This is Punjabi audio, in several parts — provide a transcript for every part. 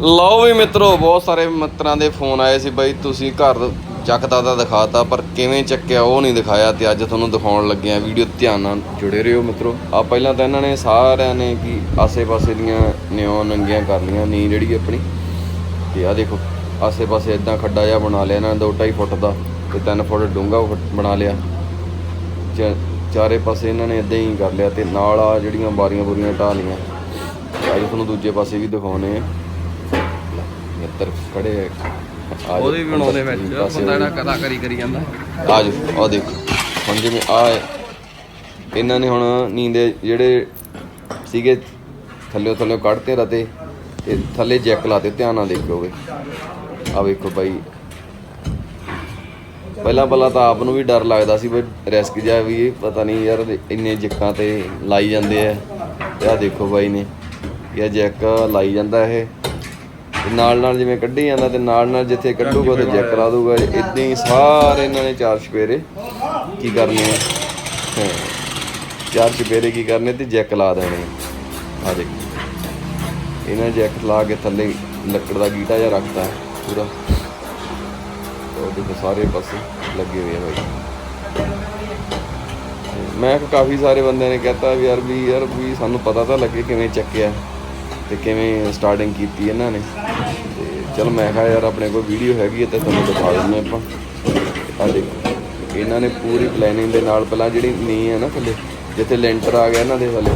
ਲਓ ਵੀ ਮਿੱਤਰੋ, ਬਹੁਤ ਸਾਰੇ ਮਿੱਤਰਾਂ ਦੇ ਫੋਨ ਆਏ ਸੀ ਬਾਈ, ਤੁਸੀਂ ਘਰ ਚੱਕਦਾ ਤਾਂ ਦਿਖਾਤਾ, ਪਰ ਕਿਵੇਂ ਚੱਕਿਆ ਉਹ ਨਹੀਂ ਦਿਖਾਇਆ ਤੇ ਅੱਜ ਤੁਹਾਨੂੰ ਦਿਖਾਉਣ ਲੱਗੇ ਆ ਵੀਡੀਓ ਧਿਆਨ ਨਾਲ ਜੁੜੇ ਰਹੋ ਮਿੱਤਰੋ। ਆ ਪਹਿਲਾਂ ਤਾਂ ਇਹਨਾਂ ਨੇ ਸਾਰਿਆਂ ਨੇ ਕੀ ਆਸੇ-ਪਾਸੇ ਦੀਆਂ ਨਿਉ ਨੰਗੀਆਂ ਕਰ ਲੀਆਂ ਨੀ ਜਿਹੜੀ ਆਪਣੀ। ਤੇ ਆ ਦੇਖੋ, ਆਸੇ-ਪਾਸੇ ਇਦਾਂ ਖੱਡਾ ਜਿਹਾ ਬਣਾ ਲਿਆ ਇਹਨਾਂ ਨੇ 2.5 ਫੁੱਟ ਦਾ ਤੇ 3 ਫੁੱਟ ਡੂੰਘਾ ਬਣਾ ਲਿਆ। ਚਾਰੇ ਪਾਸੇ ਇਹਨਾਂ ਨੇ ਇਦਾਂ ਹੀ ਕਰ ਲਿਆ ਤੇ ਨਾਲ ਆ ਜਿਹੜੀਆਂ ਬਾਰੀਆਂ ਬੁਰੀਆਂ ਢਾਹ ਲੀਆਂ ਅੱਜ ਤੁਹਾਨੂੰ ਦੂਜੇ ਪਾਸੇ ਵੀ ਦਿਖਾਉਣੇ ਆ ਮਿੱਤਰ ਖੜੇ ਆ। ਉਹਦੇ ਵੀ ਬਣਾਉਂਦੇ ਵਿੱਚ ਬੰਦਾ ਜਿਹੜਾ ਕਲਾਕਾਰੀ ਕਰੀ ਜਾਂਦਾ। ਆ ਜੋ ਆ ਦੇਖੋ। ਹੁਣ ਜਿਵੇਂ ਆ ਇਹਨਾਂ ਨੇ ਹੁਣ ਨੀਂਦੇ ਜਿਹੜੇ ਸੀਗੇ ਥੱਲੇ ਥੱਲੇ ਕੱਢਤੇ ਰਤੇ ਤੇ ਥੱਲੇ ਜੈਕ ਲਾਤੇ ਧਿਆਨ ਨਾਲ ਦੇਖੋਗੇ ਆ ਵੇਖੋ ਬਾਈ। ਪਹਿਲਾਂ ਪਹਿਲਾਂ ਤਾਂ ਆਪ ਨੂੰ ਵੀ ਡਰ ਲੱਗਦਾ ਸੀ ਬਈ ਰਿਸਕ ਜਾ ਵੀ ਇਹ ਪਤਾ ਨਹੀਂ ਯਾਰ ਇੰਨੇ ਜੈਕਾਂ ਤੇ ਲਾਈ ਜਾਂਦੇ ਆ। ਆ ਦੇਖੋ ਬਾਈ ਨੇ ਇਹ ਜੈਕ ਲਾਈ ਜਾਂਦਾ ਇਹ। ਨਾਲ ਨਾਲ ਜਿਵੇਂ ਕੱਢੀ ਜਾਂਦਾ ਤੇ ਨਾਲ ਨਾਲ ਜਿੱਥੇ ਕੱਢੂਗਾ ਤੇ ਜੈਕ ਲਾ ਦੂਗਾ ਇਦਾਂ ਹੀ ਸਾਰੇ ਇਹਨਾਂ ਨੇ ਚਾਰ ਛਪੇਰੇ ਕੀ ਕਰਨੇ ਆ? ਚਾਰ ਛਪੇਰੇ ਕੀ ਕਰਨੇ ਤੇ ਜੈਕ ਲਾ ਦੇਣੇ ਆ। ਦੇਖ। ਇਹਨਾਂ ਜੈਕ ਲਾ ਕੇ ਥੱਲੇ ਲੱਕੜ ਦਾ ਗੀਟਾ ਜਿਹਾ ਰੱਖਤਾ ਪੂਰਾ। ਉਹਦੇ ਸਾਰੇ ਪਾਸੇ ਲੱਗੇ ਹੋਏ ਆ ਬਾਈ। ਮੈਂ ਕਾਫੀ ਸਾਰੇ ਬੰਦਿਆਂ ਨੇ ਕਹਤਾ ਵੀ ਯਾਰ ਵੀ ਯਾਰ ਵੀ ਸਾਨੂੰ ਪਤਾ ਤਾਂ ਲੱਗੇ ਕਿਵੇਂ ਚੱਕਿਆ। ਤੇ ਕਿਵੇਂ ਸਟਾਰਟਿੰਗ ਕੀਤੀ ਇਹਨਾਂ ਨੇ। ਤੇ ਚਲ ਮੈਂ ਕਿਹਾ ਯਾਰ ਆਪਣੇ ਕੋਲ ਵੀਡੀਓ ਹੈਗੀ ਹੈ ਤੇ ਤੁਹਾਨੂੰ ਦਿਖਾ ਦਿੰਦੇ ਆਪਾਂ। ਆ ਦੇਖੋ, ਇਹਨਾਂ ਨੇ ਪੂਰੀ ਪਲੈਨਿੰਗ ਦੇ ਨਾਲ ਪਹਿਲਾਂ ਜਿਹੜੀ ਨੀ ਹੈ ਨਾ ਥੱਲੇ, ਜਿੱਥੇ ਲੈਂਟਰ ਆ ਗਿਆ ਇਹਨਾਂ ਦੇ ਥੱਲੇ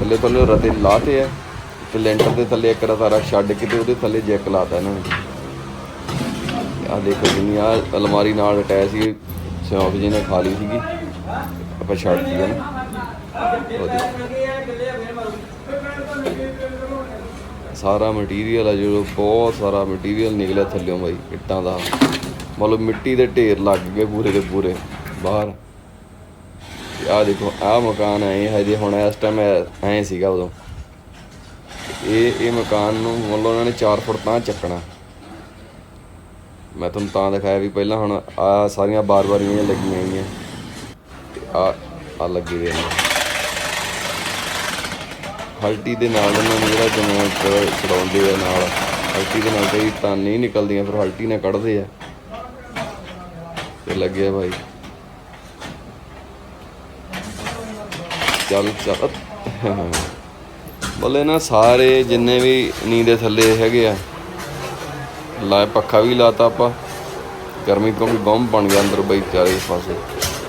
ਥੱਲੇ ਥੱਲੇ ਰਤੇ ਲਾਤੇ ਆ, ਤੇ ਲੈਂਟਰ ਦੇ ਥੱਲੇ ਇੱਕ ਰਤਾ ਛੱਡ ਕੇ ਤੇ ਉਹਦੇ ਥੱਲੇ ਜੈਕ ਲਾਤਾ ਇਹਨਾਂ ਨੇ। ਆ ਦੇਖੋ ਜਿੰਨੀ ਆ ਅਲਮਾਰੀ ਨਾਲ ਅਟੈਚ ਸੀ ਸ਼ੌਪ ਜੀ ਨੇ ਖਾ ਲਈ ਸੀਗੀ, ਆਪਾਂ ਛੱਡ ਦਿੱਤੀ ਨਾ ਉਹ ਸਾਰਾ ਮਟੀਰੀਅਲ ਆ ਜੋ ਬਹੁਤ ਸਾਰਾ ਮਟੀਰੀਅਲ ਨਿਕਲਿਆ ਥੱਲਿਓਂ ਬਾਈ, ਇੱਟਾਂ ਦਾ। ਮਤਲਬ ਮਿੱਟੀ ਦੇ ਢੇਰ ਲੱਗ ਗਏ ਪੂਰੇ ਦੇ ਪੂਰੇ, ਬਾਹਰ। ਆ ਦੇਖੋ ਆ ਮਕਾਨ ਹੈ ਇਹ ਹਜੇ ਹੁਣ ਇਸ ਟਾਈਮ ਐ ਸੀਗਾ ਉਦੋਂ। ਇਹ ਇਹ ਮਕਾਨ ਨੂੰ ਮਤਲਬ ਉਹਨਾਂ ਨੇ 4 ਫੁੱਟ ਤਾਂ ਚੱਕਣਾ। ਮੈਂ ਤੁਹਾਨੂੰ ਤਾਂ ਦਿਖਾਇਆ ਵੀ ਪਹਿਲਾਂ ਹੁਣ ਆ ਸਾਰੀਆਂ ਬਾਰ-ਬਾਰੀਆਂ ਲੱਗੀਆਂ ਹੋਈਆਂ। ਤੇ ਆ ਆ ਲੱਗੇ ਹੋਏ ਹਲਟੀ ਦੇ ਨਾਲ ਇਹਨਾਂ ਨੂੰ ਜਿਹੜਾ ਜਨਰੇਟਰ ਚੜਾਉਂਦੇ ਆ ਨਾਲ। ਹਲਟੀ ਦੇ ਨਾਲ ਕਈ ਤਾਂ ਨਹੀਂ ਨਿਕਲਦੀਆਂ, ਫਿਰ ਹਲਟੀ ਨਾਲ ਕੱਢਦੇ ਆ। ਤੇ ਲੱਗਿਆ ਭਾਈ ਚੱਲ ਚੱਲ। ਬੋਲੇ ਨਾ ਸਾਰੇ ਜਿੰਨੇ ਵੀ ਨੀਂਦ ਦੇ ਥੱਲੇ ਹੈਗੇ ਆ ਲਾਏ ਪੱਖਾ ਵੀ ਲਾਤਾ ਆਪਾਂ। ਗਰਮੀ ਤੋਂ ਵੀ ਬੰਬ ਬਣ ਗਿਆ ਅੰਦਰ ਬਈ ਚਾਰੇ ਪਾਸੇ।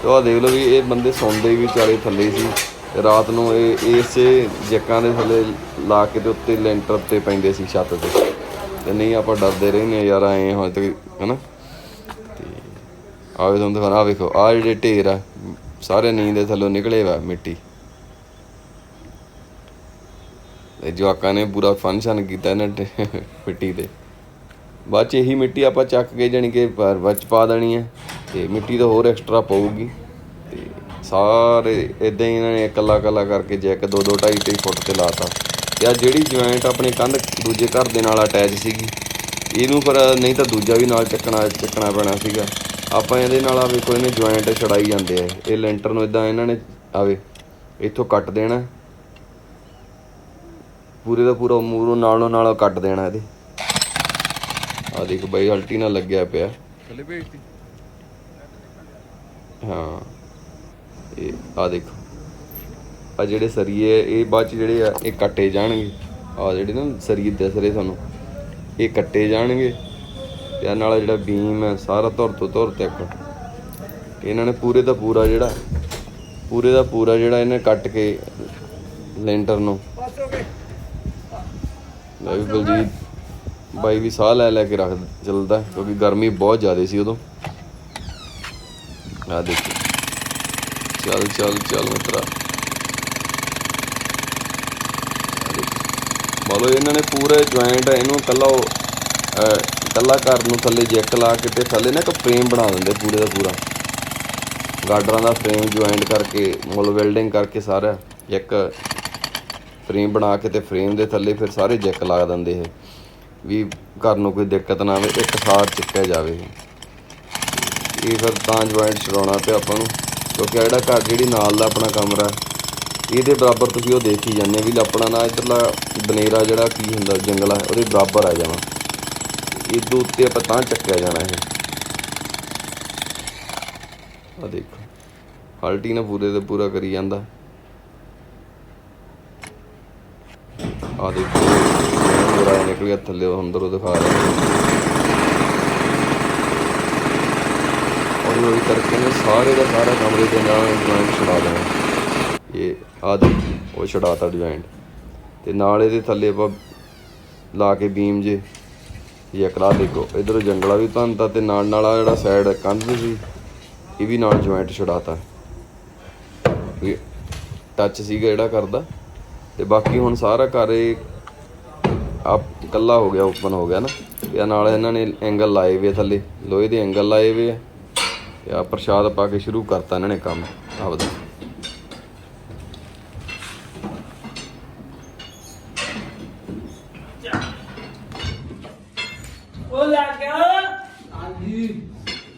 ਤੇ ਆਹ ਦੇਖ ਲਓ ਵੀ ਇਹ ਬੰਦੇ ਸੌਂਦੇ ਵੀ ਚਾਰੇ ਥੱਲੇ ਸੀ। ਤੇ ਰਾਤ ਨੂੰ ਇਹ ਇਸੇ ਜੱਕਾਂ ਦੇ ਥੱਲੇ ਲਾ ਕੇ ਤੇ ਉੱਤੇ ਲੈਂਟਰ ਤੇ ਪੈਂਦੇ ਸੀ ਛੱਤ ਤੇ। ਤੇ ਨਹੀਂ, ਆਪਾਂ ਡਰਦੇ ਰਹਿੰਦੇ ਹਾਂ ਯਾਰ, ਐ ਹੋਏ ਤੇ, ਹਨਾ? ਤੇ ਆਵੇ ਤੁਹਾਨੂੰ ਦਿਖਾਣਾ ਆਹ ਵੇਖੋ ਆ ਜਿਹੜੇ ਢੇਰ ਆ, ਸਾਰੇ ਨੀਂਦ ਦੇ ਥੱਲੋਂ ਨਿਕਲੇ ਵਾ ਮਿੱਟੀ। ਤੇ ਜਵਾਕਾਂ ਨੇ ਪੂਰਾ ਫੰਕਸ਼ਨ ਕੀਤਾ ਇਹਨਾਂ ਮਿੱਟੀ ਤੇ। ਬਾਅਦ ਚ ਇਹੀ ਮਿੱਟੀ ਆਪਾਂ ਚੱਕ ਕੇ, ਜਾਣੀ ਕਿ ਪਰ ਵਿੱਚ ਪਾ ਦੇਣੀ ਹੈ ਤੇ ਮਿੱਟੀ ਤਾਂ ਹੋਰ ਐਕਸਟਰਾ ਪਊਗੀ। ਤੇ ਸਾਰੇ ਇਦਾਂ ਹੀ ਇਹਨਾਂ ਨੇ ਇਕੱਲਾ ਇਕੱਲਾ ਕਰਕੇ ਜੈਕ 2 2 2.5 2.5 ਫੁੱਟ ਤੇ ਲਾਤਾ। ਤੇ ਆ ਜਿਹੜੀ ਜੁਆਇੰਟ ਆਪਣੀ ਕੰਧ ਦੂਜੇ ਘਰ ਦੇ ਨਾਲ ਅਟੈਚ ਸੀਗੀ ਇਹਨੂੰ ਪਰ ਨਹੀਂ ਤਾਂ ਦੂਜਾ ਵੀ ਨਾਲ ਚੱਕਣਾ ਚੱਕਣਾ ਪੈਣਾ ਸੀਗਾ। ਆਪਾਂ ਇਹਦੇ ਨਾਲ ਆਵੇ ਕੋਈ ਨੇ ਜੁਆਇੰਟ ਛੜਾਈ ਜਾਂਦੇ ਆ। ਇਹ ਲੈਂਟਰ ਨੂੰ ਇਦਾਂ ਇਹਨਾਂ ਨੇ ਆਵੇ ਇੱਥੋਂ ਕੱਟ ਦੇਣਾ। ਪੂਰੇ ਦਾ ਪੂਰਾ ਮੂਰੋਂ ਨਾਲੋਂ ਨਾਲ ਕੱਟ ਦੇਣਾ ਇਹਦੇ। ਆ ਦੇਖ ਬਾਈ ਹਲਟੀ ਨਾਲ ਲੱਗਿਆ ਪਿਆ। ਥੱਲੇ ਭੇਜਤੀ। ਹਾਂ। ਇਹ ਆ ਦੇਖੋ। ਆ ਜਿਹੜੇ ਸਰੀਏ ਇਹ ਬਾਅਦ ਚ ਜਿਹੜੇ ਆ, ਇਹ ਕੱਟੇ ਜਾਣਗੇ। ਆ ਜਿਹੜੇ ਨਾ ਸਰੀਏ ਦਿਸ ਰਹੇ ਤੁਹਾਨੂੰ ਇਹ ਕੱਟੇ ਜਾਣਗੇ। ਤੇ ਆਹ ਨਾਲ ਜਿਹੜਾ ਬੀਮ ਹੈ, ਸਾਰਾ ਧੁਰ ਤੋਂ ਧੁਰ ਤੱਕ। ਇਹਨਾਂ ਨੇ ਪੂਰੇ ਦਾ ਪੂਰਾ ਜਿਹੜਾ, ਪੂਰੇ ਦਾ ਪੂਰਾ ਜਿਹੜਾ ਇਹਨੇ ਕੱਟ ਕੇ ਲੈਂਟਰ ਨੂੰ। ਲੈ ਵੀ ਬਲਜੀਤ ਬਾਈ ਵੀ ਸਾਹ ਲੈ ਲੈ ਕੇ ਰੱਖ, ਚੱਲਦਾ ਕਿਉਂਕਿ ਗਰਮੀ ਬਹੁਤ ਜ਼ਿਆਦਾ ਸੀ ਉਦੋਂ। ਆ ਦੇਖੋ। ਚੱਲ ਚੱਲ ਚੱਲ ਮਿੱਤਰਾ। ਬੋਲੋ ਇਹਨਾਂ ਨੇ ਪੂਰੇ ਜੁਆਇੰਟ ਇਹਨੂੰ ਕੱਲਾ ਉਹ, ਅਹ, ਕੱਲਾ ਘਰ ਨੂੰ ਥੱਲੇ ਜੈਕ ਲਾ ਕੇ ਤੇ ਥੱਲੇ ਨਾ ਇੱਕ ਫਰੇਮ ਬਣਾ ਦਿੰਦੇ ਪੂਰੇ ਦਾ ਪੂਰਾ। ਗਾਰਡਰਾਂ ਦਾ ਫਰੇਮ ਜੁਆਇੰਟ ਕਰਕੇ ਮੁੱਲ ਵੈਲਡਿੰਗ ਕਰਕੇ ਸਾਰਾ ਇੱਕ ਫਰੇਮ ਬਣਾ ਕੇ ਤੇ ਫਰੇਮ ਦੇ ਥੱਲੇ ਫਿਰ ਸਾਰੇ ਜੈਕ ਲਾ ਦਿੰਦੇ ਇਹ। ਵੀ ਘਰ ਨੂੰ ਕੋਈ ਦਿੱਕਤ ਨਾ ਆਵੇ ਇੱਕ ਸਾਰ ਚੁੱਕਿਆ ਜਾਵੇ ਇਹ। ਫਿਰ ਤਾਂ ਜੁਆਇੰਟ ਛਡਾਉਣਾ ਪਿਆ ਆਪਾਂ ਨੂੰ। ਕਿਉਂਕਿ ਆਹ ਜਿਹੜਾ ਘਰ ਜਿਹੜੀ ਨਾਲ ਦਾ ਆਪਣਾ ਕਮਰਾ ਇਹਦੇ ਬਰਾਬਰ ਤੁਸੀਂ ਉਹ ਦੇਖ ਹੀ ਜਾਂਦੇ ਵੀ ਆਪਣਾ ਨਾ ਇਧਰਲਾ ਬਨੇਰਾ ਜਿਹੜਾ ਕੀ ਹੁੰਦਾ, ਜੰਗਲ ਆ, ਉਹਦੇ ਬਰਾਬਰ ਆ ਜਾਣਾ। ਇਹਦੇ ਉੱਤੇ ਆਪਾਂ ਤਾਂ ਚੱਕਿਆ ਜਾਣਾ ਇਹ। ਆ ਦੇਖੋ, ਹਲਟੀ ਨਾ ਪੂਰੇ ਤੇ ਪੂਰਾ ਕਰੀ ਜਾਂਦਾ। ਆ ਦੇਖੋ ਪੂਰਾ ਨਿਕਲ ਗਿਆ ਥੱਲੇ, ਉਹ ਅੰਦਰੋਂ ਦਿਖਾ ਰਿਹਾ। ਹੌਲੀ ਹੌਲੀ ਕਰਕੇ ਨੇ ਸਾਰੇ ਦਾ ਸਾਰਾ ਕਮਰੇ ਦੇ ਨਾਲ ਜੁਆਇੰਟ ਛਡਾ ਦੇਣਾ। ਇਹ ਆ ਦੇ ਉਹ ਛਡਾਤਾ ਜੁਆਇੰਟ ਤੇ ਨਾਲ ਇਹਦੇ ਥੱਲੇ ਆਪਾਂ ਲਾ ਕੇ ਬੀਮ ਜੇ, ਇਹ ਅਕਲਾ ਦੇਖੋ, ਇਧਰੋਂ ਜੰਗਲਾ ਵੀ ਧੰਦਾ ਤੇ ਨਾਲ ਨਾਲ ਆ ਜਿਹੜਾ ਸਾਈਡ ਕੰਧ ਸੀ, ਇਹ ਵੀ ਨਾਲ ਜੁਆਇੰਟ ਛਡਾਤਾ। ਇਹ ਟੱਚ ਸੀਗਾ ਜਿਹੜਾ ਕਰਦਾ। ਤੇ ਬਾਕੀ ਹੁਣ ਸਾਰਾ ਘਰ ਇਹ ਆਪ ਕੱਲਾ ਹੋ ਗਿਆ ਓਪਨ ਹੋ ਗਿਆ ਨਾ। ਇਹ ਨਾਲ ਇਹਨਾਂ ਨੇ ਐਂਗਲ ਲਾਏ ਵੇ ਥੱਲੇ। ਲੋਹੇ ਦੇ ਐਂਗਲ ਲਾਏ ਵੇ ਆ। ਤੇ ਆ ਪ੍ਰਸ਼ਾਦ ਪਾ ਕੇ ਸ਼ੁਰੂ ਕਰਤਾ ਇਹਨਾਂ ਨੇ ਕੰਮ, ਆਪਦਾ। ਉਹ ਲੱਗ ਗਿਆ। ਹਾਂਜੀ।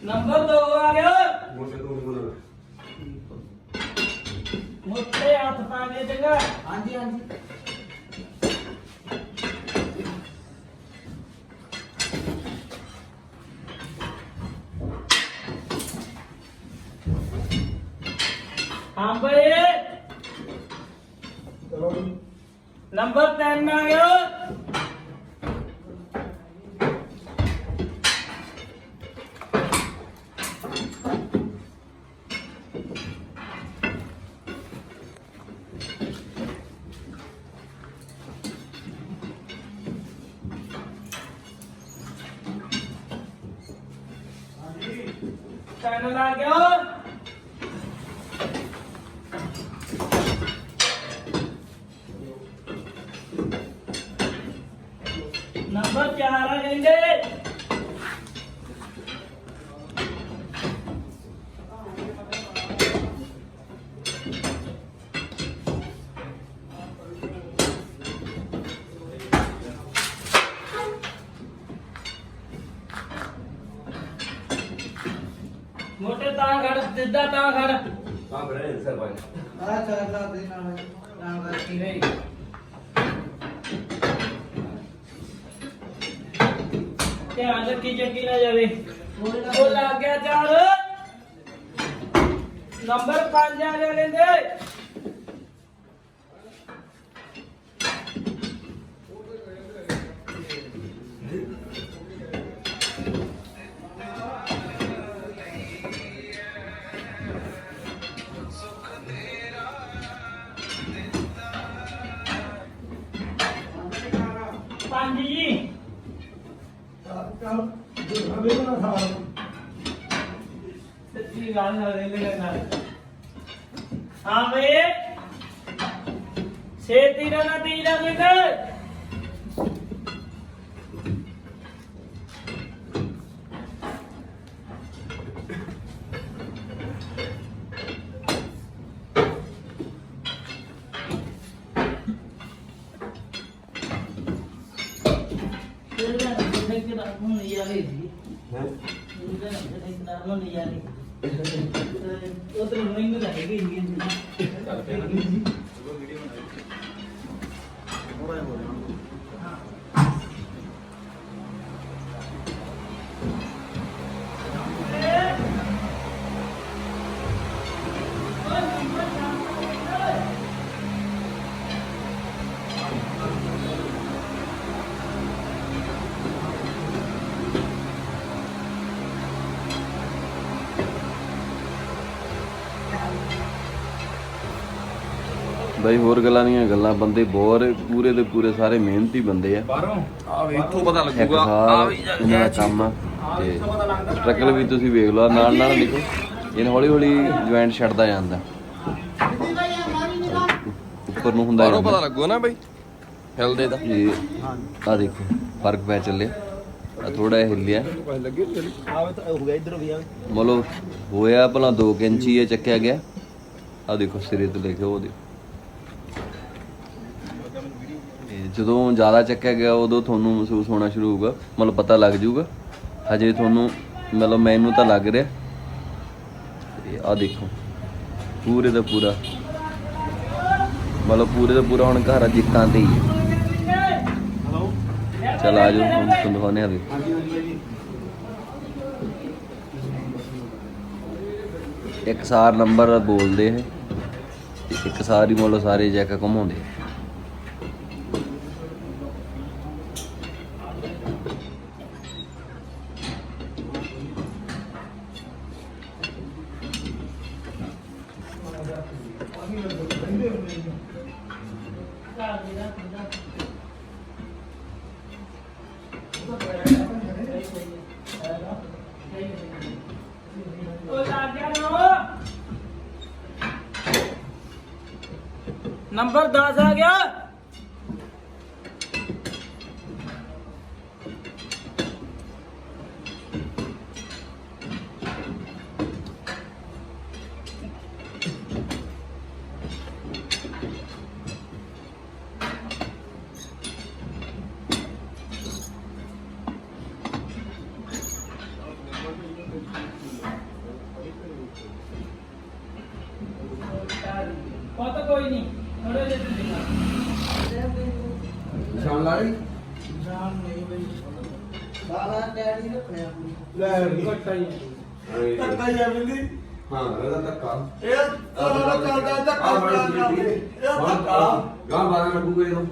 ਨੰਬਰ 2 ਆ ਗਿਆ ਮੁੱਠੇ ਹੱਥ ਪਾ ਕੇ ਚੰਗਾ ਹਾਂਜੀ ਹਾਂਜੀ ਹਾਂ ਬਈ ਨੰਬਰ 3 ਆ ਗਿਆ ਚੈਨਲ ਆ ਗਿਆ ਨੰਬਰ 4 ਆ ਕਹਿੰਦੇ ਮੋਟੇ ਤਾਂ ਖੜ ਸਿੱਧਾ ਤਾਂ ਖੜ ਆ ਚੱਲਦਾ ਦੇ ਨਾਲ ਨਾਲ ਰੱਖੀ ਰਹੀ। ਧਿਆਨ ਰੱਖੀ ਚੱਕੀ ਨਾ ਜਾਵੇ। ਉਹ ਲੱਗ ਗਿਆ ਚਾਰ ਨੰਬਰ 5 ਆ ਗਿਆ ਲੈਂਦੇ। ਛੇ ਤੀਰਾ ਨਾ ਤੀਰਾ ਲੈਂਦੇ ਬਾਈ ਹੋਰ ਗੱਲਾਂ ਦੀਆਂ ਗੱਲਾਂ ਬੰਦੇ ਬਹੁਤ ਪੂਰੇ ਦੇ ਪੂਰੇ ਸਾਰੇ ਮਿਹਨਤੀ ਬੰਦੇ ਆ। ਬਾਹਰੋਂ? ਆ ਵੇ ਇੱਥੋਂ ਪਤਾ ਲੱਗੂਗਾ। ਆ ਵੀ ਇਹਨਾਂ ਦਾ ਕੰਮ ਆ ਤੇ ਸਟਰਗਲ ਵੀ ਤੁਸੀਂ ਵੇਖ ਲਓ ਨਾਲ ਨਾਲ ਦੇਖੋ ਇਹ ਹੌਲੀ ਹੌਲੀ ਜੁਆਇੰਟ ਛੱਡਦਾ ਜਾਂਦਾ। ਉੱਪਰ ਨੂੰ ਹੁੰਦਾ ਬਾਹਰੋਂ ਪਤਾ ਲੱਗੂਗਾ ਨਾ ਬਈ ਹਿਲਦੇ ਦਾ। ਇਹ ਆ ਦੇਖੋ ਫ਼ਰਕ ਪੈ ਚੱਲਿਆ। ਆ ਥੋੜਾ ਜਿਹਾ ਹਿੱਲਿਆ। ਲੱਗੇ ਆਵੇ ਤਾਂ ਹੋ ਗਿਆ ਇਧਰ ਵੀ ਆਵੇ ਮਤਲਬ ਹੋਇਆ ਭਲਾ 2 ਇੰਚੀ ਇਹ ਚੱਕਿਆ ਗਿਆ। ਆ ਦੇਖੋ ਸਿਰੇ ਤੋਂ ਲੈ ਕੇ ਉਹ ਦੇਖੋ ਇਹ ਜਦੋਂ ਜ਼ਿਆਦਾ ਚੱਕਿਆ ਗਿਆ, ਉਦੋਂ ਤੁਹਾਨੂੰ ਮਹਿਸੂਸ ਹੋਣਾ ਸ਼ੁਰੂ ਹੋਊਗਾ। ਮਤਲਬ ਪਤਾ ਲੱਗ ਜਾਊਗਾ। ਹਜੇ ਤੁਹਾਨੂੰ, ਮਤਲਬ ਮੈਨੂੰ ਤਾਂ ਲੱਗ ਰਿਹਾ। ਤੇ ਆ ਦੇਖੋ। ਪੂਰੇ ਦਾ ਪੂਰਾ। ਮਤਲਬ ਪੂਰੇ ਦਾ ਪੂਰਾ ਹੁਣ ਘਰ ਜਿੱਕਾਂ ਤੇ ਹੀ ਹੈ। ਚਲ ਆ ਜਾਓ, ਹੁਣ ਤੁਹਾਨੂੰ ਦਿਖਾਉਂਦੇ ਹਾਂ ਵੀ ਇੱਕ ਸਾਰ ਨੰਬਰ ਬੋਲਦੇ ਹੈ ਤੇ ਇੱਕ ਸਾਰ ਹੀ ਮਤਲਬ ਸਾਰੇ ਜੈਕ ਘੁਮਾਉਂਦੇ ਆ। ਨੰਬਰ 10 ਆ ਗਿਆ। ਉਹ ਤਾਂ ਕੋਈ ਨਹੀਂ ਥੋੜੇ ਜਿਹੇ ਨਿਸ਼ਾਨ ਲਾ ਰਹੀ ਜਾਨ ਨਹੀਂ ਬਈ। ਸਾਰਾ ਡੈਡੀ ਰੱਖਿਆ। ਲੈ ਘੱਟਾ ਹੀ ਧੱਕਾ ਹੀ ਆ ਬਿੰਦੀ ਹਾਂ ਇਹਦਾ ਧੱਕਾ। ਇਹ ਸਾਰਾ ਚੱਲਦਾ ਧੱਕਾ ਚੱਲਦਾ ਇਹ ਧੱਕਾ। ਗਾਂ ਬਾਰਾਂ ਲੱਗੂਗੇ ਇਹਨੂੰ।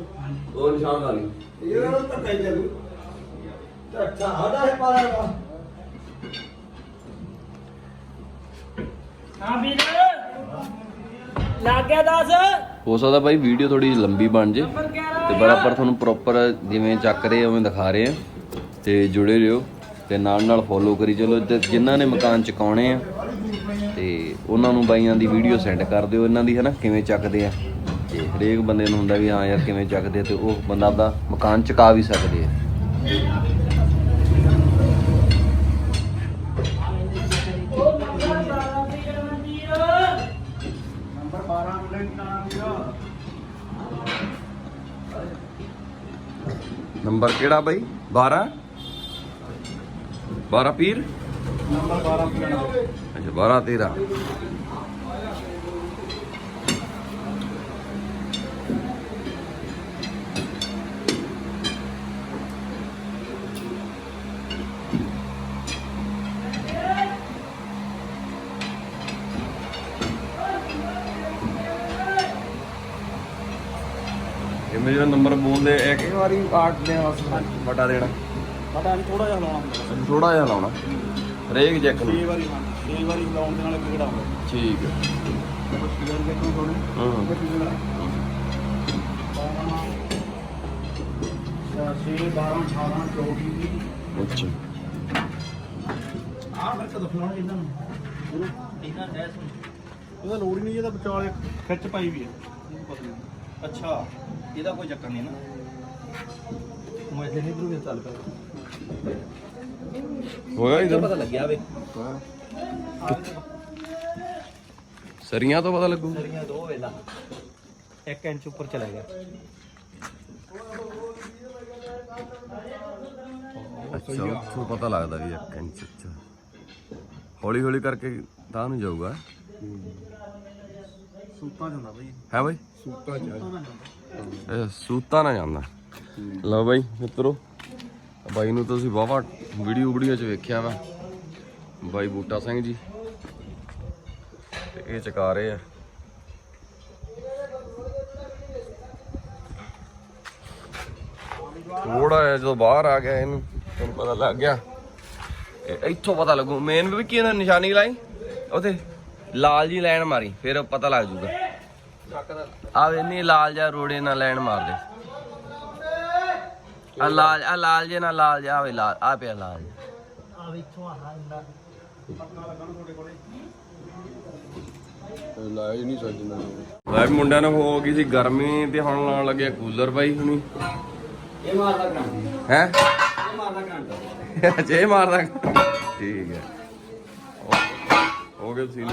ਉਹ ਨਿਸ਼ਾਨ ਲਾ ਲਈ। ਇਹ ਧੱਕਾ ਹੀ ਚੱਲੂ ਅੱਛਾ ਹਦਾ ਹੈ ਪਾਰਾ ਹਾਂ ਵੀਰ। ਲੱਗ ਗਿਆ 10 ਹੋ ਸਕਦਾ ਬਾਈ ਵੀਡੀਓ ਥੋੜੀ ਲੰਬੀ ਬਣ ਜੇ। ਨੰਬਰ 11 ਤੇ ਬਰਾਬਰ ਤੁਹਾਨੂੰ ਪ੍ਰੋਪਰ ਜਿਵੇਂ ਚੱਕ ਰਹੇ ਉਵੇਂ ਦਿਖਾ ਰਹੇ ਆ। ਤੇ ਜੁੜੇ ਰਹੋ ਤੇ ਨਾਲ ਨਾਲ ਫੋਲੋ ਕਰੀ ਚਲੋ। ਜਿਨ੍ਹਾਂ ਨੇ ਮਕਾਨ ਚੁਕਾਉਣੇ ਆ ਤੇ ਉਹਨਾਂ ਨੂੰ ਬਾਈਆਂ ਦੀ ਵੀਡੀਓ ਸੈਂਡ ਕਰ ਦਿਓ ਇਹਨਾਂ ਦੀ ਹਨਾ? ਕਿਵੇਂ ਚੱਕਦੇ ਆ। ਤੇ ਹਰੇਕ ਬੰਦੇ ਨੂੰ ਹੁੰਦਾ ਵੀ ਹਾਂ ਯਾਰ ਕਿਵੇਂ ਚੱਕਦੇ ਤੇ ਉਹ ਬੰਦਾ ਆਪਦਾ ਮਕਾਨ ਚੁਕਾ ਵੀ ਸਕਦੇ ਆ। ਨੰਬਰ ਕਿਹੜਾ ਬਾਈ? 12 12 ਪੀਰ? ਨੰਬਰ 12 ਮਿੰਟ ਅੱਛਾ 12 13 ਮੇਰੇ ਜਿਹੜਾ ਨੰਬਰ ਬੋਲਦੇ ਇੱਕ ਇੱਕ ਵਾਰੀ ਆਟ ਦੇ ਬਟਾ ਦੇਣਾ। ਪਤਾ ਨਹੀਂ ਥੋੜਾ ਜਿਹਾ ਲਾਉਣਾ ਹੁੰਦਾ। ਥੋੜਾ ਜਿਹਾ ਲਾਉਣਾ। ਹਰੇਕ ਜੈਕ ਨੂੰ। 6 ਵਾਰੀ ਹਾਂ 6 ਵਾਰੀ ਲਾਉਣ ਦੇ ਨਾਲ ਕਿਹੜਾ ਹੁੰਦਾ। ਠੀਕ ਹੈ। ਸ਼ੂਗਰ ਦੇ ਤੋਂ ਥੋੜੀ ਹਾਂ। 6 12 18 24 ਦੀ ਅੱਛਾ। ਆਹ ਫਿਰ ਕਦੋਂ ਫਲਾਉਣਾ ਇਹਨਾਂ ਨੂੰ। ਇਹਨਾਂ ਡੈਸ ਉਹਦਾ ਲੋੜ ਹੀ ਨਹੀਂ ਇਹਦਾ ਵਿਚਾਲੇ ਖਿੱਚ ਪਾਈ ਵੀ ਹੈ। ਇਹਨੂੰ ਪਤਾ ਨਹੀਂ ਅੱਛਾ। ਇਹਦਾ ਕੋਈ ਚੱਕਰ ਨਹੀਂ ਨਾ। ਮੈਂ ਇਹਦੇ ਨਹੀਂ ਦੂਰ ਚੱਲ ਪਿਆ। ਹੋਇਆ ਪਤਾ ਇਧਰ ਲੱਗਿਆ ਵੇ। ਸਰੀਆਂ ਤੋਂ ਪਤਾ ਲੱਗੂ। ਸਰੀਆਂ ਦੋ ਵੇਲਾ। 1 ਇੰਚ ਉੱਪਰ ਚਲਾ ਗਿਆ। ਅੱਛਾ ਉੱਥੋਂ ਪਤਾ ਲੱਗਦਾ ਵੀ ਇੱਕ ਇੰਚ ਅੱਛਾ ਹੌਲੀ ਹੌਲੀ ਕਰਕੇ ਤਾਂ ਨੂੰ ਜਾਊਗਾ। ਸੂਤਾ ਜਾਂਦਾ ਬਈ। ਹੈ ਬਾਈ? ਸੂਤਾ ਜਾਂਦਾ। ਇਹ ਸੂਤਾ ਨਾ ਜਾਂਦਾ। ਲਓ ਬਾਈ, ਮਿੱਤਰੋ, ਬਾਈ ਨੂੰ ਤੁਸੀਂ ਵਾਵਾ ਵੀਡੀਓ ਵੀਡੀਓ ਚ ਵੇਖਿਆ ਵਾ। ਬਾਈ ਬੂਟਾ ਸਿੰਘ ਜੀ। ਤੇ ਇਹ ਚਕਾ ਰਹੇ ਆ। ਥੋੜਾ ਜਿਹਾ ਜਦੋਂ ਬਾਹਰ ਆ ਗਿਆ ਇਹਨੂੰ, ਤੁਹਾਨੂੰ ਪਤਾ ਲੱਗ ਗਿਆ। ਇਹ ਇੱਥੋਂ ਪਤਾ ਲੱਗੂ। ਮੇਨ ਵੀ ਕੀ ਇਹਨਾਂ ਨਿਸ਼ਾਨੀ ਲਾਈ? ਉਥੇ ਲਾਲ ਜੀ ਲਾਈਨ ਮਾਰੀ, ਫਿਰ ਪਤਾ ਲੱਗ ਜੂਗਾ। ਆ ਵੇਨੀ ਲਾਲ ਜਿਹਾ ਰੋੜੇ ਨਾਲ ਲਾਈਨ ਮਾਰ ਦੇ ਆ ਲਾਲ ਆ ਲਾਲ ਜੇ ਨਾਲ ਲਾਲ ਜਿਹਾ ਆਵੇ ਲਾਲ ਆ ਪਿਆ ਲਾਲ। ਆ ਵੇ ਇੱਥੋਂ ਆ ਹੁੰਦਾ ਲਾਈ ਨਹੀਂ ਸੱਜਣਾ ਲੈ ਮੁੰਡਿਆਂ ਨੂੰ ਹੋ ਗਈ ਸੀ ਗਰਮੀ ਤੇ ਹੁਣ ਲਾਉਣ ਲੱਗੇ ਕੂਲਰ ਬਾਈ ਹੁਣੀ। ਇਹ ਮਾਰਦਾ ਕਰੰਟ ਹੈ? ਇਹ ਮਾਰਦਾ ਕਰੰਟ ਜੇ ਮਾਰਦਾ ਠੀਕ ਹੈ। ਹੋ ਗਿਆ ਸੀ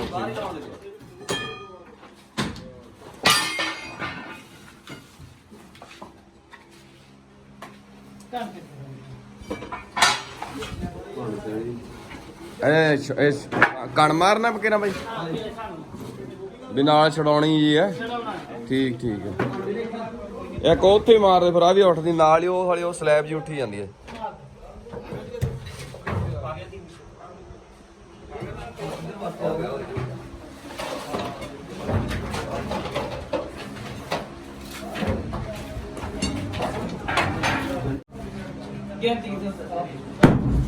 ਇਹ ਛ- ਇਹ ਛ- ਕਣ ਮਾਰਨਾ ਬਕੇਰਾ ਬਾਈ? ਵੀ ਨਾਲ ਛਡਾਉਣੀ ਜੀ ਹੈ। ਠੀਕ ਠੀਕ ਹੈ। ਇੱਕ ਉੱਥੇ ਹੀ ਮਾਰਦੇ ਫਿਰ ਆ ਵੀ ਉੱਠਦੀ ਨਾਲ ਹੀ ਉਹ ਵਾਲੀ ਉਹ ਸਲੈਬ ਜੀ ਉੱਠੀ ਜਾਂਦੀ ਹੈ। ਕੀ ਚੀਜ਼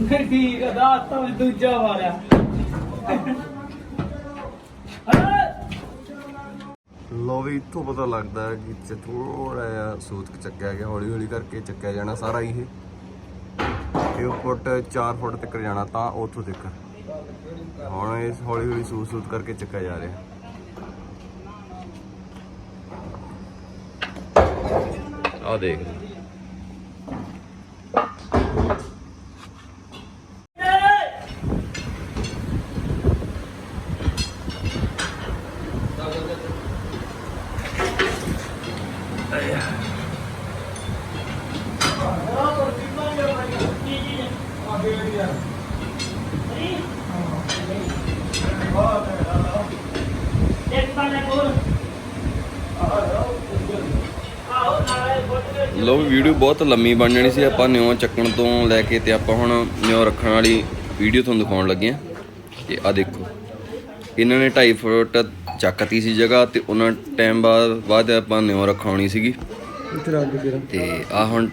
ਨਹੀਂ ਠੀਕ ਆ ਦਾ ਤਾਂ ਦੂਜਾ ਵਾਲਿਆ ਲੋ ਵੀ, ਇੱਥੋਂ ਪਤਾ ਲੱਗਦਾ ਹੈ ਕਿ ਥੋੜਾ ਜਿਹਾ ਸੂਤ ਚੱਕਿਆ ਗਿਆ ਹੌਲੀ ਹੌਲੀ ਕਰਕੇ ਚੱਕਿਆ ਜਾਣਾ ਸਾਰਾ ਹੀ ਇਹ ਇਹ ਫੁੱਟ 4 ਫੁੱਟ ਤੱਕ ਜਾਣਾ ਤਾਂ ਉੱਥੋਂ ਤੱਕ। ਹੁਣ ਇਸ ਹੌਲੀ ਹੌਲੀ ਸੂਤ ਸੂਤ ਕਰਕੇ ਚੱਕਿਆ ਜਾ ਰਿਹਾ। ਆ ਦੇਖ ਇੱਕ ਵੀਡੀਓ ਬਹੁਤ ਲੰਮੀ ਬਣ ਜਾਣੀ ਸੀ, ਆਪਾਂ ਨਿਉ ਚੱਕਣ ਤੋਂ ਲੈ ਕੇ ਤੇ ਆਪਾਂ ਹੁਣ ਨਿਉ ਰੱਖਣ ਵਾਲੀ ਵੀਡੀਓ ਤੁਹਾਨੂੰ ਦਿਖਾਉਣ ਲੱਗੇ ਆ ਤੇ ਆ ਦੇਖੋ, ਇਹਨਾਂ ਨੇ 2.5 ਫੁੱਟ ਚੱਕਤੀ ਸੀ ਜਗ੍ਹਾ ਤੇ ਉਹਨਾਂ ਟਾਈਮ ਬਾਅਦ ਬਾਅਦ ਆਪਾਂ ਨਿਉ ਰਖਾਉਣੀ ਸੀਗੀ। ਤੇ ਆ ਹੁਣ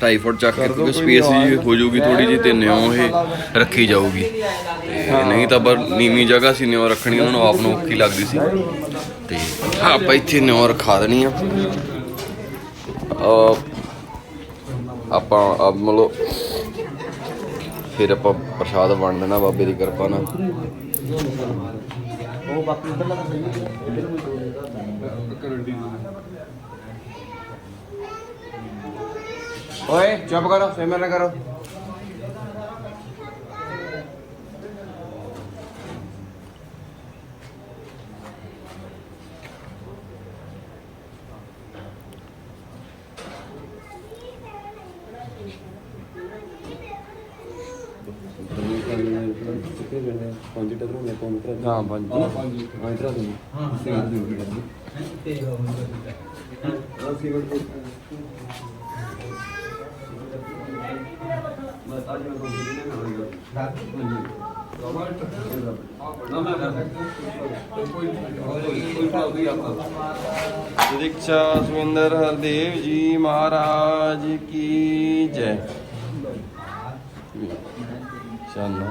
2.5 ਫੁੱਟ ਚੱਕ ਕੇ ਕਿਉਂਕਿ ਸਪੇਸ ਜੀ ਹੋ ਜਾਊਗੀ ਥੋੜੀ ਜਿਹੀ ਤੇ ਨਿਉ ਇਹ ਰੱਖੀ ਜਾਊਗੀ। ਤੇ ਨਹੀਂ ਤਾਂ ਪਰ ਨੀਵੀਂ ਜਗ੍ਹਾ ਸੀ ਨਿਉ ਰੱਖਣੀ, ਉਹਨਾਂ ਨੂੰ ਆਪ ਨੂੰ ਔਖੀ ਲੱਗਦੀ ਸੀ। ਤੇ ਆਪਾਂ ਇੱਥੇ ਨਿਉ ਰਖਾ ਦੇਣੀ ਆ। ਆਪਾਂ ਅਬ ਮਤਲਬ ਫਿਰ ਆਪਾਂ ਪ੍ਰਸ਼ਾਦ ਵੰਡ ਦੇਣਾ ਬਾਬੇ ਦੀ ਕਿਰਪਾ ਨਾਲ। ਓਏ ਚੁੱਪ ਕਰੋ। ਸਿਮਰ ਨਾ ਕਰੋ ਹਾਂ? ਪੰਜ ਦੀਕਸ਼ਾ ਸੁਵਿੰਦਰ ਹਰਦੇਵ ਜੀ ਮਹਾਰਾਜ ਕੀ ਜੈ। ਚਲੋ।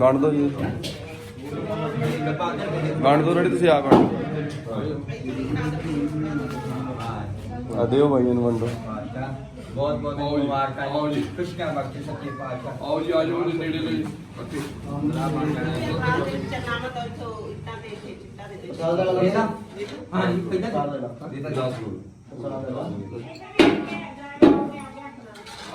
ਗੰਢ ਦੋ ਜੀ। ਗੰਢ ਦੋ ਰੜੀ ਤੁਸੀਂ ਆਪ ਗੰਢ ਆ ਦਿਓ ਭਾਈ ਇਹਨੂੰ ਵੰਡੋ ਬਹੁਤ ਬਹੁਤ ਮੁਬਾਰਕਾਂ ਜੀ ਖੁਸ਼ੀਆਂ ਬਖਸ਼ੇ ਸੱਚੇ ਪਾਤਸ਼ਾਹ ਆਓ ਜੀ ਆ ਜਾਓ ਜੀ। ਨੇੜੇ ਲਈ ਅੱਗੇ ਇਹਦਾ ਹਾਂਜੀ ਪਹਿਲਾਂ ਇਹ ਤਾਂ ਜਾਸ ਹੋ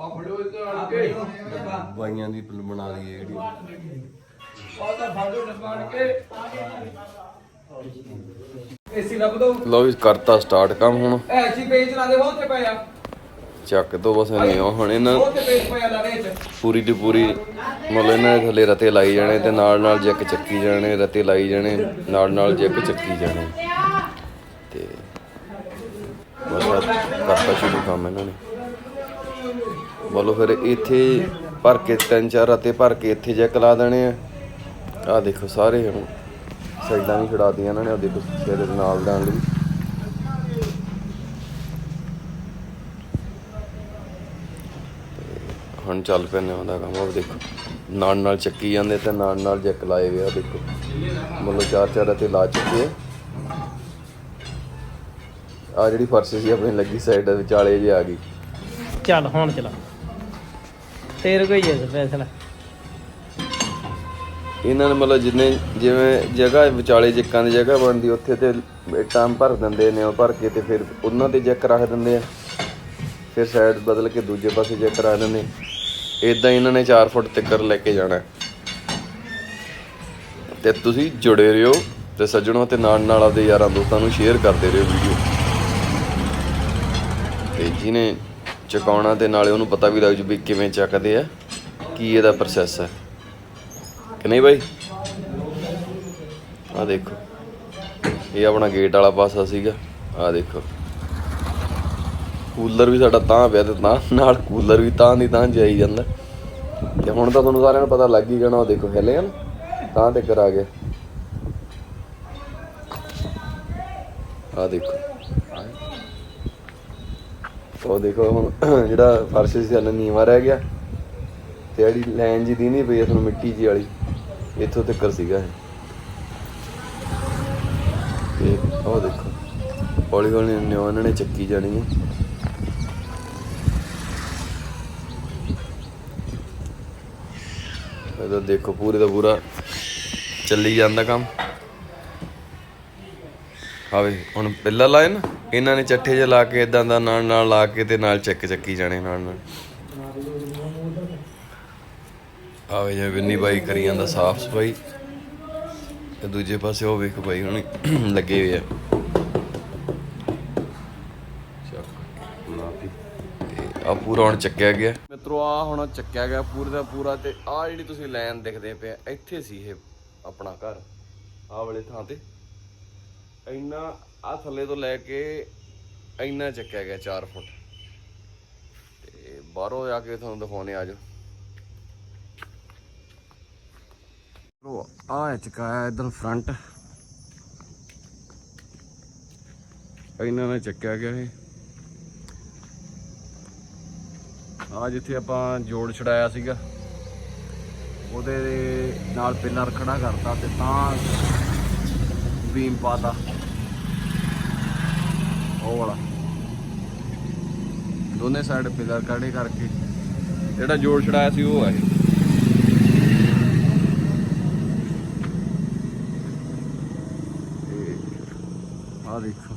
ਆ ਫੜੋ ਇਹ ਆਣ ਕੇ। ਬਾਈਆਂ ਦੀ ਫਿਲਮ ਬਣਾ ਦਈਏ ਜਿਹੜੀ। ਆ ਤਾਂ ਫੜੋ ਡੱਬਾ ਆਣ ਕੇ। ਏਸੀ ਲੱਭ ਦੋ। ਲਓ ਵੀ ਕਰਤਾ ਸਟਾਰਟ ਕੰਮ ਹੁਣ। ਐ ਜੀ ਪੇਜ ਲਾ ਦੇ ਹੋ ਤੇ ਪਿਆ ਚੱਕ ਤੋਂ ਬਸ ਨਹੀਂ ਹੁਣ ਇਹਨਾਂ ਉਹ ਲਾ ਵਿੱਚ ਪੂਰੀ ਦੀ ਪੂਰੀ ਮਤਲਬ ਇਹਨਾਂ ਦੇ ਥੱਲੇ ਰਤੇ ਲਾਈ ਜਾਣੇ ਤੇ ਨਾਲ ਨਾਲ ਜੈਕ ਚੱਕੀ ਜਾਣੇ ਰਤੇ ਲਾਈ ਜਾਣੇ ਨਾਲ ਨਾਲ ਜੈਕ ਚੱਕੀ ਜਾਣੇ। ਤੇ ਬਸ ਕਰਤਾ ਸ਼ੁਰੂ ਕੰਮ ਇਹਨਾਂ ਨੇ। ਬੋਲੋ ਫਿਰ ਇੱਥੇ ਭਰ ਕੇ ਤਿੰਨ ਚਾਰ ਰਤੇ ਭਰ ਕੇ ਇੱਥੇ ਜੈਕ ਲਾ ਦੇਣੇ ਆ। ਆਹ ਦੇਖੋ ਸਾਰੇ ਹੁਣ ਸਾਈਡਾਂ ਵੀ ਛੜਾਤੀਆਂ ਇਹਨਾਂ ਨੇ, ਆਹ ਦੇਖੋ ਸ਼ੀਸ਼ੇ ਦੇ ਨਾਲ ਦਾਣ ਲਈ ਹੁਣ ਚੱਲ ਪੈਨੇ ਉਹਦਾ ਕੰਮ ਉਹ ਦੇਖੋ, ਨਾਲ ਨਾਲ ਚੱਕੀ ਜਾਂਦੇ ਤੇ ਨਾਲ ਨਾਲ ਜੈਕ ਲਾਏ ਹੋਏ ਆ ਦੇਖੋ। ਮਤਲਬ ਚਾਰ ਚਾਰ ਅਤੇ ਲਾ ਚੁੱਕੇ ਆ। ਆ ਜਿਹੜੀ ਫਰਸ਼ ਸੀ ਆਪਣੀ ਲੱਗੀ ਸਾਈਡ, ਵਿਚਾਲੇ ਜੇ ਆ ਗਈ। ਚੱਲ ਹੁਣ ਚਲਾ। ਤੇਰੇ ਕੋਈ ਹੈ ਫੈਸਲਾ। ਇਹਨਾਂ ਨੇ ਮਤਲਬ ਜਿੰਨੇ ਜਿਵੇਂ ਜਗ੍ਹਾ ਵਿਚਾਲੇ ਜੈਕਾਂ ਦੀ ਜਗ੍ਹਾ ਬਣਦੀ, ਉੱਥੇ ਤੇ ਟਾਈਮ ਭਰ ਦਿੰਦੇ ਨੇ ਉਹ ਭਰ ਕੇ ਤੇ ਫਿਰ ਉਹਨਾਂ ਤੇ ਜੈਕ ਰੱਖ ਦਿੰਦੇ ਆ। ਫਿਰ ਸਾਈਡ ਬਦਲ ਕੇ ਦੂਜੇ ਪਾਸੇ ਜੈਕ ਰੱਖ ਦਿੰਦੇ। ਇਦਾਂ ਇਹਨਾਂ ਨੇ 4 ਫੁੱਟ ਤੱਕਰ ਲੈ ਕੇ ਜਾਣਾ। ਤੇ ਤੁਸੀਂ ਜੁੜੇ ਰਹੋ ਤੇ ਸੱਜਣੋ ਤੇ ਨਾਲ ਨਾਲ ਆਪਦੇ ਯਾਰਾਂ ਦੋਸਤਾਂ ਨੂੰ ਸ਼ੇਅਰ ਕਰਦੇ ਰਹੋ ਵੀਡੀਓ ਤੇ ਜਿਹਨੇ ਚੁਕਾਉਣਾ ਤੇ ਨਾਲੇ ਉਹਨੂੰ ਪਤਾ ਵੀ ਲੱਗ ਜੂ ਵੀ ਕਿਵੇਂ ਚੱਕਦੇ ਆ, ਕੀ ਇਹਦਾ ਪ੍ਰੋਸੈਸ ਹੈ ਕਿ ਨਹੀਂ ਬਾਈ? ਆ ਦੇਖੋ। ਇਹ ਆਪਣਾ ਗੇਟ ਵਾਲਾ ਪਾਸਾ ਸੀਗਾ। ਆ ਦੇਖੋ। ਕੂਲਰ ਵੀ ਸਾਡਾ ਤਾਂ ਪਿਆ ਤੇ ਤਾਂ, ਨਾਲ ਕੂਲਰ ਵੀ ਤਾਂ ਦੀ ਤਾਂ ਜਾਈ ਜਾਂਦਾ। ਤੇ ਹੁਣ ਤਾਂ ਤੁਹਾਨੂੰ ਸਾਰਿਆਂ ਨੂੰ ਪਤਾ ਲੱਗ ਹੀ ਜਾਣਾ, ਉਹ ਦੇਖੋ ਹਿੱਲੇ ਹਨ ਤਾਂ ਤੇ ਆ ਗਏ ਆ ਦੇਖੋ। ਉਹ ਦੇਖੋ ਹੁਣ ਜਿਹੜਾ ਫਰਸ਼ ਸੀ, ਸਾਡਾ ਨੀਵਾ ਰਹਿ ਗਿਆ। ਤੇ ਜਿਹੜੀ ਲਾਈਨ ਜੀ ਦੀ ਨਹੀਂ ਪਈ ਤੁਹਾਨੂੰ ਮਿੱਟੀ ਜੀ ਵਾਲੀ, ਇੱਥੋਂ ਤੱਕ ਸੀਗਾ ਇਹ। ਤੇ ਉਹ ਦੇਖੋ, ਹੌਲੀ ਹੌਲੀ ਨਿਓ ਇਹਨਾਂ ਨੇ ਚੱਕੀ ਜਾਣੀ ਹੈ ਇਹਦਾ ਦੇਖੋ, ਪੂਰੇ ਦਾ ਪੂਰਾ ਚੱਲੀ ਜਾਂਦਾ ਕੰਮ। ਆਵੇ ਹੁਣ ਪਹਿਲਾ ਲਾਈਨ ਇਹਨਾਂ ਨੇ ਚੱਠੇ ਜਿਹਾ ਲਾ ਕੇ ਇਦਾਂ ਦਾ ਨਾਲ ਨਾਲ ਲਾ ਕੇ ਤੇ ਨਾਲ ਚੱਕ ਚੱਕੀ ਜਾਣੇ ਨਾਲ ਨਾਲ। ਆਵੇ ਜਿਵੇਂ ਵਿੰਨੀ ਬਾਈ ਕਰੀ ਜਾਂਦਾ ਸਾਫ਼ ਸਫ਼ਾਈ, ਤੇ ਦੂਜੇ ਪਾਸੇ ਉਹ ਵੇਖ ਬਾਈ ਹੁਣ ਲੱਗੇ ਹੋਏ ਆ। ਆ ਪੂਰਾ ਹੁਣ ਚੱਕਿਆ ਗਿਆ। ਮਿੱਤਰੋ ਆ ਹੁਣ ਚੱਕਿਆ ਗਿਆ ਪੂਰੇ ਦਾ ਪੂਰਾ ਤੇ ਆ ਜਿਹੜੀ ਤੁਸੀਂ ਲਾਈਨ ਦੇਖਦੇ ਪਏ ਇੱਥੇ ਸੀ ਇਹ ਆਪਣਾ ਘਰ। ਆ ਵਾਲੇ ਥਾਂ ਤੇ। ਇੰਨਾ ਆ ਥੱਲੇ ਤੋਂ ਲੈ ਕੇ ਇੰਨਾ ਚੱਕਿਆ ਗਿਆ 4 ਫੁੱਟ। ਤੇ ਬਾਹਰੋਂ ਆ ਕੇ ਤੁਹਾਨੂੰ ਦਿਖਾਉਣੇ ਆ ਜਾਓ। ਲੋ ਆ ਚਕਾਇਆ ਇਧਰ ਫਰੰਟ ਇਹਨਾਂ ਨੇ ਚੱਕਿਆ ਗਿਆ ਇਹ। ਆ ਜਿੱਥੇ ਆਪਾਂ ਜੋੜ ਛੜਾਇਆ ਸੀਗਾ, ਉਹਦੇ ਨਾਲ ਪਿਲਰ ਖੜਾ ਕਰਤਾ ਤੇ ਤਾਂ ਬੀਮ ਪਾਤਾ। ਉਹ ਵਾਲਾ। ਦੋਨੇ ਸਾਈਡ ਪਿਲਰ ਖੜੇ ਕਰਕੇ? ਜਿਹੜਾ ਜੋੜ ਛੜਾਇਆ ਸੀ ਉਹ ਆ ਇਹ। ਆ ਦੇਖੋ।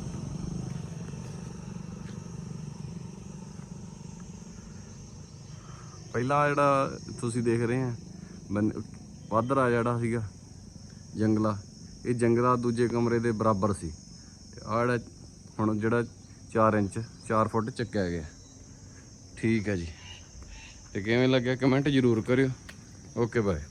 ਪਹਿਲਾ ਜਿਹੜਾ ਤੁਸੀਂ ਦੇਖ ਰਹੇ ਆ ਵਾਧਰਾ ਜਿਹੜਾ ਸੀਗਾ, ਜੰਗਲਾ, ਇਹ ਜੰਗਲਾ ਦੂਜੇ ਕਮਰੇ ਦੇ ਬਰਾਬਰ ਸੀ। ਤੇ ਆਹ ਜਿਹੜਾ ਹੁਣ ਜਿਹੜਾ 4 ਇੰਚ 4 ਫੁੱਟ ਚੱਕਿਆ ਗਿਆ। ਠੀਕ ਹੈ ਜੀ। ਤੇ ਕਿਵੇਂ ਲੱਗਿਆ? ਕਮੈਂਟ ਜ਼ਰੂਰ ਕਰਿਓ। Okay, bye.